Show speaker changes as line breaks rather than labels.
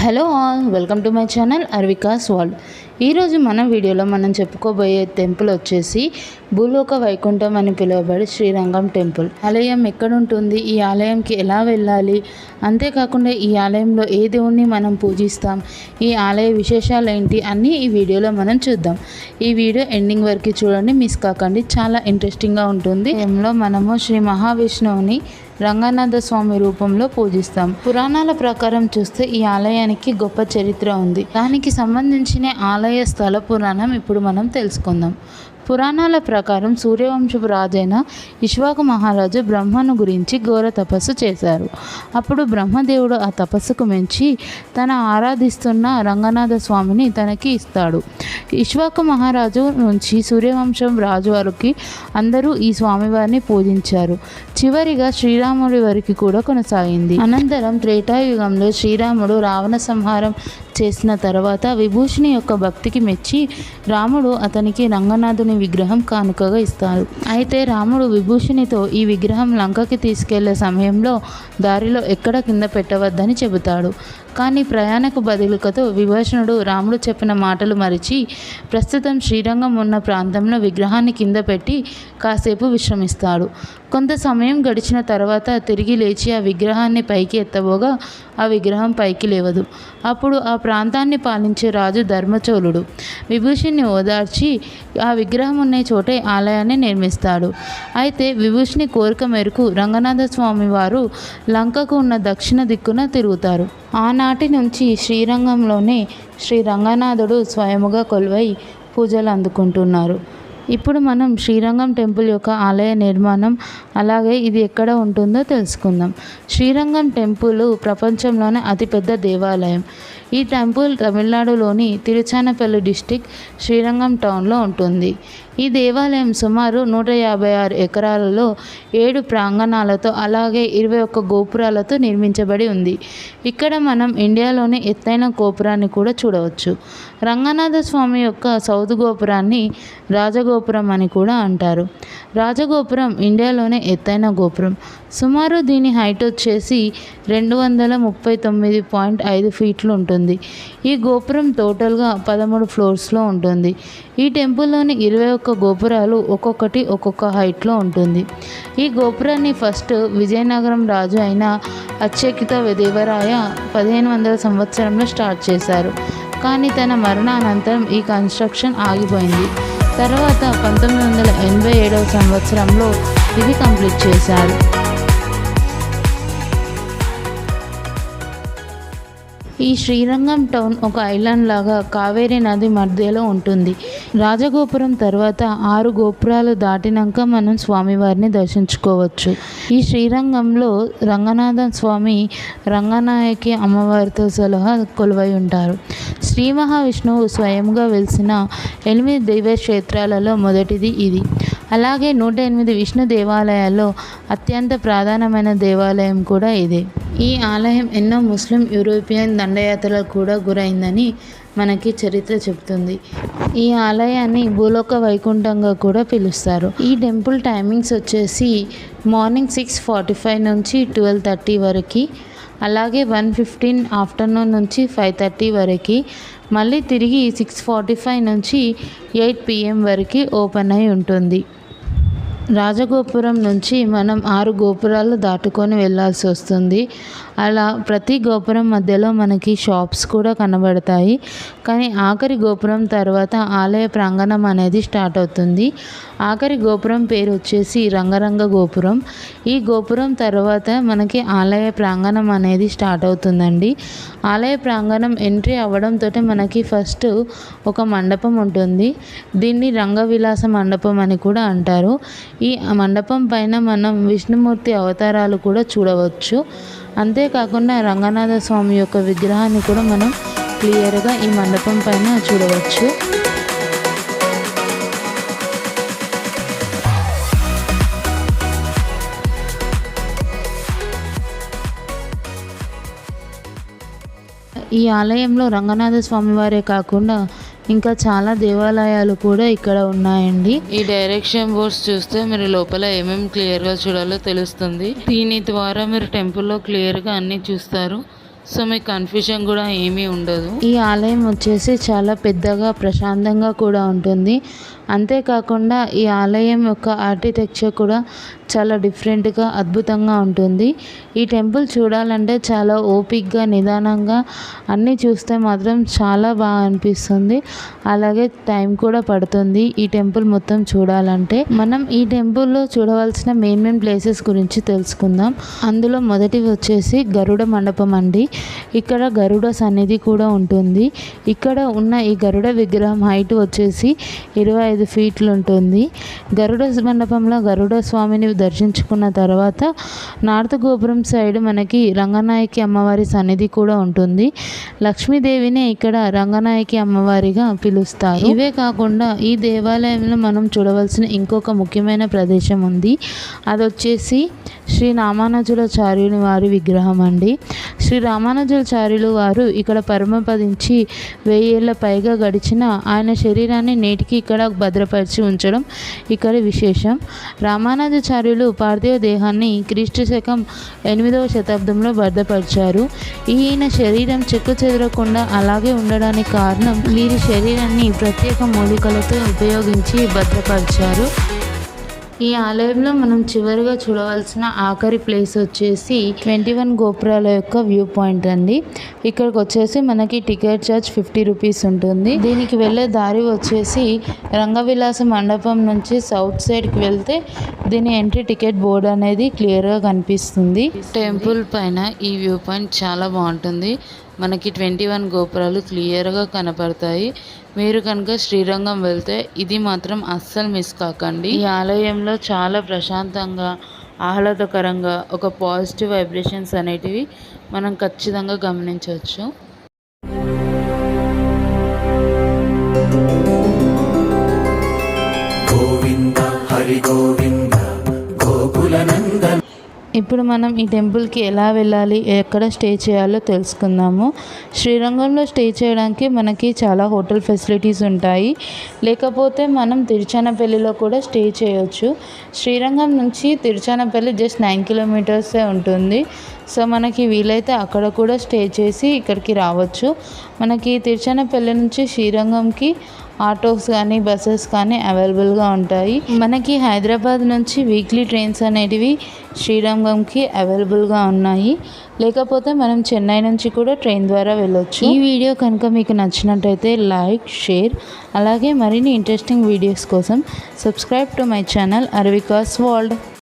Hello all, welcome to my channel Arvika's World. ఈరోజు మన వీడియోలో మనం చెప్పుకోబోయే టెంపుల్ వచ్చేసి భూలోక వైకుంఠం అని పిలువబడే శ్రీరంగం టెంపుల్ ఆలయం ఎక్కడుంటుంది ఈ ఆలయంకి ఎలా వెళ్ళాలి అంతేకాకుండా ఈ ఆలయంలో ఏ దేవుణ్ణి మనం పూజిస్తాం ఈ ఆలయ విశేషాలు ఏంటి అన్నీ ఈ వీడియోలో మనం చూద్దాం ఈ వీడియో ఎండింగ్ వరకు చూడండి మిస్ కాకండి చాలా ఇంట్రెస్టింగ్గా ఉంటుంది టైంలో మనము శ్రీ మహావిష్ణువుని రంగనాథ స్వామి రూపంలో పూజిస్తాం పురాణాల ప్రకారం చూస్తే ఈ ఆలయానికి గొప్ప చరిత్ర ఉంది దానికి సంబంధించిన ఆలయ ఆలయ స్థల పురాణం ఇప్పుడు మనం తెలుసుకుందాం పురాణాల ప్రకారం సూర్యవంశపు రాజైన ఇష్వాకు మహారాజు బ్రహ్మను గురించి ఘోర తపస్సు చేశారు అప్పుడు బ్రహ్మదేవుడు ఆ తపస్సుకు మించి తన ఆరాధిస్తున్న రంగనాథ స్వామిని తనకి ఇస్తాడు ఇష్వాకు మహారాజు నుంచి సూర్యవంశం రాజు వారికి అందరూ ఈ స్వామివారిని పూజించారు చివరిగా శ్రీరాముడి వారికి కూడా కొనసాగింది అనంతరం త్రేతాయుగంలో శ్రీరాముడు రావణ సంహారం చేసిన తర్వాత విభూషణి యొక్క భక్తికి మెచ్చి రాముడు అతనికి రంగనాథుని విగ్రహం కానుకగా ఇస్తారు అయితే రాముడు విభూషణితో ఈ విగ్రహం లంకకి తీసుకెళ్లే సమయంలో దారిలో ఎక్కడ కింద పెట్టవద్దని చెబుతాడు కానీ ప్రయాణకు బదులుకతో విభూషణుడు రాముడు చెప్పిన మాటలు మరిచి ప్రస్తుతం శ్రీరంగం ఉన్న ప్రాంతంలో విగ్రహాన్ని కింద పెట్టి కాసేపు విశ్రమిస్తాడు కొంత సమయం గడిచిన తర్వాత తిరిగి లేచి ఆ విగ్రహాన్ని పైకి ఎత్తబోగా ఆ విగ్రహం పైకి లేవదు అప్పుడు ఆ ప్రాంతాన్ని పాలించే రాజు ధర్మచోళుడు విభూషణ్ణి ఓదార్చి ఆ విగ్రహం ఉన్న చోటే ఆలయాన్ని నిర్మిస్తాడు అయితే విభూషణి కోరిక మేరకు రంగనాథ స్వామి వారు లంకకు ఉన్న దక్షిణ దిక్కున తిరుగుతారు ఆనాటి నుంచి శ్రీరంగంలోనే శ్రీ రంగనాథుడు స్వయముగా కొలువై పూజలు అందుకుంటున్నారు ఇప్పుడు మనం శ్రీరంగం టెంపుల్ యొక్క ఆలయ నిర్మాణం అలాగే ఇది ఎక్కడ ఉంటుందో తెలుసుకుందాం శ్రీరంగం టెంపుల్ ప్రపంచంలోనే అతిపెద్ద దేవాలయం ఈ టెంపుల్ తమిళనాడులోని తిరుచానపల్లి డిస్టిక్ శ్రీరంగం టౌన్లో ఉంటుంది ఈ దేవాలయం సుమారు నూట యాభై ఆరు ఎకరాలలో ఏడు ప్రాంగణాలతో అలాగే ఇరవై ఒక్క గోపురాలతో నిర్మించబడి ఉంది ఇక్కడ మనం ఇండియాలోనే ఎత్తైన గోపురాన్ని కూడా చూడవచ్చు రంగనాథ స్వామి యొక్క సౌదు గోపురాన్ని రాజగోపురం అని కూడా అంటారు రాజగోపురం ఇండియాలోనే ఎత్తైన గోపురం సుమారు దీని హైట్ వచ్చేసి రెండు వందల ముప్పై తొమ్మిది పాయింట్ ఐదు ఫీట్లు ఉంటుంది ఈ గోపురం టోటల్గా పదమూడు ఫ్లోర్స్లో ఉంటుంది ఈ టెంపుల్లోని ఇరవై ఒక్క యొక్క గోపురాలు ఒక్కొక్కటి ఒక్కొక్క హైట్లో ఉంటుంది ఈ గోపురాన్ని ఫస్ట్ విజయనగరం రాజు అయిన అచ్యకిత దేవరాయ పదిహేను వందల సంవత్సరంలో స్టార్ట్ చేశారు కానీ తన మరణానంతరం ఈ కన్స్ట్రక్షన్ ఆగిపోయింది తర్వాత పంతొమ్మిది వందల ఎనభై ఏడవ సంవత్సరంలో ఇది కంప్లీట్ చేశారు ఈ శ్రీరంగం టౌన్ ఒక ఐలాండ్ లాగా కావేరీ నది మధ్యలో ఉంటుంది రాజగోపురం తర్వాత ఆరు గోపురాలు దాటినాక మనం స్వామివారిని దర్శించుకోవచ్చు ఈ శ్రీరంగంలో రంగనాథ స్వామి రంగనాయకి అమ్మవారితో సలహా కొలువై ఉంటారు శ్రీ మహావిష్ణువు స్వయంగా వెలిసిన ఎనిమిది దైవక్షేత్రాలలో మొదటిది ఇది అలాగే నూట ఎనిమిది విష్ణు దేవాలయాల్లో అత్యంత ప్రధానమైన దేవాలయం కూడా ఇదే ఈ ఆలయం ఎన్నో ముస్లిం యూరోపియన్ దండయాత్రలకు కూడా గురైందని మనకి చరిత్ర చెబుతుంది ఈ ఆలయాన్ని భూలోక వైకుంఠంగా కూడా పిలుస్తారు ఈ టెంపుల్ టైమింగ్స్ వచ్చేసి మార్నింగ్ సిక్స్ ఫార్టీ ఫైవ్ నుంచి ట్వెల్వ్ థర్టీ వరకు అలాగే వన్ ఫిఫ్టీన్ ఆఫ్టర్నూన్ నుంచి ఫైవ్ థర్టీ వరకు మళ్ళీ తిరిగి సిక్స్ ఫార్టీ ఫైవ్ నుంచి ఎయిట్ పిఎం వరకు ఓపెన్ అయి ఉంటుంది రాజగోపురం నుంచి మనం ఆరు గోపురాలు దాటుకొని వెళ్ళాల్సి వస్తుంది అలా ప్రతి గోపురం మధ్యలో మనకి షాప్స్ కూడా కనబడతాయి కానీ ఆఖరి గోపురం తర్వాత ఆలయ ప్రాంగణం అనేది స్టార్ట్ అవుతుంది ఆఖరి గోపురం పేరు వచ్చేసి రంగరంగ గోపురం ఈ గోపురం తర్వాత మనకి ఆలయ ప్రాంగణం అనేది స్టార్ట్ అవుతుందండి ఆలయ ప్రాంగణం ఎంట్రీ అవ్వడంతో మనకి ఫస్ట్ ఒక మండపం ఉంటుంది దీన్ని రంగవిలాస మండపం అని కూడా అంటారు ఈ మండపం పైన మనం విష్ణుమూర్తి అవతారాలు కూడా చూడవచ్చు అంతేకాకుండా రంగనాథ స్వామి యొక్క విగ్రహాన్ని కూడా మనం క్లియర్గా ఈ మండపం పైన చూడవచ్చు ఈ ఆలయంలో రంగనాథ స్వామి వారే కాకుండా ఇంకా చాలా దేవాలయాలు కూడా ఇక్కడ ఉన్నాయండి ఈ డైరెక్షన్ బోర్డ్స్ చూస్తే మీరు లోపల ఏమేమి క్లియర్ గా చూడాలో తెలుస్తుంది దీని ద్వారా మీరు టెంపుల్లో క్లియర్ గా అన్ని చూస్తారు
సో మీకు కన్ఫ్యూజన్ కూడా ఏమీ ఉండదు
ఈ ఆలయం వచ్చేసి చాలా పెద్దగా ప్రశాంతంగా కూడా ఉంటుంది అంతేకాకుండా ఈ ఆలయం యొక్క ఆర్కిటెక్చర్ కూడా చాలా డిఫరెంట్గా అద్భుతంగా ఉంటుంది ఈ టెంపుల్ చూడాలంటే చాలా ఓపిక్గా నిదానంగా అన్నీ చూస్తే మాత్రం చాలా బాగా అనిపిస్తుంది అలాగే టైం కూడా పడుతుంది ఈ టెంపుల్ మొత్తం చూడాలంటే మనం ఈ టెంపుల్లో చూడవలసిన మెయిన్ మెయిన్ ప్లేసెస్ గురించి తెలుసుకుందాం అందులో మొదటి వచ్చేసి గరుడ మండపం అండి ఇక్కడ గరుడ సన్నిధి కూడా ఉంటుంది ఇక్కడ ఉన్న ఈ గరుడ విగ్రహం హైట్ వచ్చేసి ఇరవై ఐదు ఐదు ఫీట్లు ఉంటుంది గరుడ మండపంలో గరుడ స్వామిని దర్శించుకున్న తర్వాత నార్త్ గోపురం సైడ్ మనకి రంగనాయకి అమ్మవారి సన్నిధి కూడా ఉంటుంది లక్ష్మీదేవిని ఇక్కడ రంగనాయకి అమ్మవారిగా పిలుస్తారు ఇవే కాకుండా ఈ దేవాలయంలో మనం చూడవలసిన ఇంకొక ముఖ్యమైన ప్రదేశం ఉంది అది వచ్చేసి శ్రీ నామానజులాచార్యుని వారి విగ్రహం అండి శ్రీ రామానుజాచార్యులు వారు ఇక్కడ పరమపదించి వెయ్యేళ్ళ పైగా గడిచిన ఆయన శరీరాన్ని నేటికి ఇక్కడ భద్రపరిచి ఉంచడం ఇక్కడ విశేషం రామానుజాచార్యులు పార్థివ దేహాన్ని క్రీస్తు శకం ఎనిమిదవ శతాబ్దంలో భద్రపరిచారు ఈయన శరీరం చెక్కు చెదరకుండా అలాగే ఉండడానికి కారణం వీరి శరీరాన్ని ప్రత్యేక మూలికలతో ఉపయోగించి భద్రపరిచారు ఈ ఆలయంలో మనం చివరిగా చూడవలసిన ఆఖరి ప్లేస్ వచ్చేసి ట్వంటీ వన్ గోపురాల యొక్క వ్యూ పాయింట్ అండి ఇక్కడికి వచ్చేసి మనకి టికెట్ ఛార్జ్ ఫిఫ్టీ రూపీస్ ఉంటుంది దీనికి వెళ్ళే దారి వచ్చేసి రంగవిలాస మండపం నుంచి సౌత్ సైడ్కి వెళ్తే దీని ఎంట్రీ టికెట్ బోర్డ్ అనేది క్లియర్గా కనిపిస్తుంది
టెంపుల్ పైన ఈ వ్యూ పాయింట్ చాలా బాగుంటుంది మనకి ట్వంటీ వన్ గోపురాలు క్లియర్గా కనపడతాయి మీరు కనుక శ్రీరంగం వెళ్తే ఇది మాత్రం అస్సలు మిస్ కాకండి ఈ ఆలయంలో చాలా ప్రశాంతంగా ఆహ్లాదకరంగా ఒక పాజిటివ్ వైబ్రేషన్స్ అనేటివి మనం ఖచ్చితంగా గమనించవచ్చు
గోవింద హరి గోవింద నంద
ఇప్పుడు మనం ఈ టెంపుల్కి ఎలా వెళ్ళాలి ఎక్కడ స్టే చేయాలో తెలుసుకుందాము శ్రీరంగంలో స్టే చేయడానికి మనకి చాలా హోటల్ ఫెసిలిటీస్ ఉంటాయి లేకపోతే మనం తిరుచానపల్లిలో కూడా స్టే చేయవచ్చు శ్రీరంగం నుంచి తిరుచానపల్లి జస్ట్ నైన్ కిలోమీటర్సే ఉంటుంది సో మనకి వీలైతే అక్కడ కూడా స్టే చేసి ఇక్కడికి రావచ్చు మనకి తిరుచానపల్లి నుంచి శ్రీరంగంకి ఆటోస్ కానీ బస్సెస్ కానీ అవైలబుల్గా ఉంటాయి మనకి హైదరాబాద్ నుంచి వీక్లీ ట్రైన్స్ అనేటివి శ్రీరంగంకి అవైలబుల్గా ఉన్నాయి లేకపోతే మనం చెన్నై నుంచి కూడా ట్రైన్ ద్వారా వెళ్ళొచ్చు ఈ వీడియో కనుక మీకు నచ్చినట్టయితే లైక్ షేర్ అలాగే మరిన్ని ఇంట్రెస్టింగ్ వీడియోస్ కోసం subscribe to my channel Aravikas world